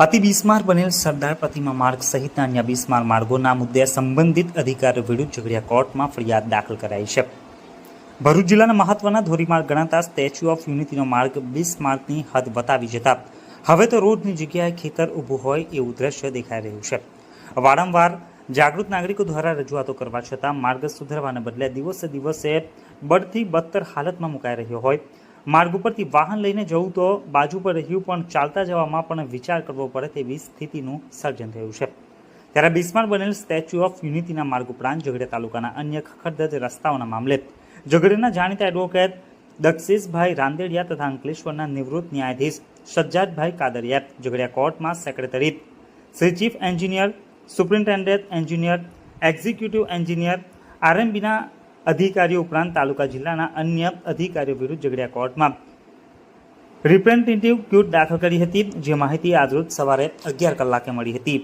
અતિ બિસ્માર બનેલ સરદાર પ્રતિમા માર્ગ સહિતના અન્ય બિસ્માર માર્ગોના મુદ્દે સંબંધિત અધિકારીઓ વિરુદ્ધ ઝઘડિયા કોર્ટમાં ફરિયાદ દાખલ કરાઈ છે. ભરૂચ જિલ્લાના મહત્વના ધોરીમાર્ગ ગણાતા સ્ટેચ્યુ ઓફ યુનિટીનો માર્ગ બિસ્માર્કની હદ વતાવી જતા હવે તો રોડની જગ્યાએ ખેતર ઊભું હોય એવું દ્રશ્ય દેખાઈ રહ્યું છે. વારંવાર જાગૃત નાગરિકો દ્વારા રજૂઆતો કરવા છતાં માર્ગ સુધારવાને બદલે દિવસે દિવસે બળથી બદતર હાલતમાં મુકાઈ રહ્યો હોય માર્ગ ઉપરથી વાહન લઈને જવું તો બાજુ પર રહ્યું, પણ ચાલતા જવામાં પણ વિચાર કરવો પડે તેવી સ્થિતિનું સર્જન થયું છે. ત્યારે બિસ્માર બનેલ સ્ટેચ્યુ ઓફ યુનિટીના માર્ગ ઉપરાંત ઝઘડિયા તાલુકાના અન્ય ખખડધજ રસ્તાઓના મામલે. ઝઘડિયાના જાણીતા એડવોકેટ દક્ષિશભાઈ રાંદેડિયા તથા અંકલેશ્વરના નિવૃત્ત ન્યાયાધીશ સજ્જાદભાઈ કાદરિયા, ઝઘડિયા કોર્ટમાં secretary. Shri chief engineer, superintendent engineer, executive engineer, આરએમબીના અધિકારીઓ ઉપરાંત તાલુકા જિલ્લાના અન્ય અધિકારીઓ વિરુદ્ધ ઝઘડિયા કોર્ટમાં. રિપ્રેઝેન્ટેટિવ ક્યુટ દાખલ કરી હતી, જે માહિતી આજરોજ સવારે અગિયાર કલાકે મળી હતી.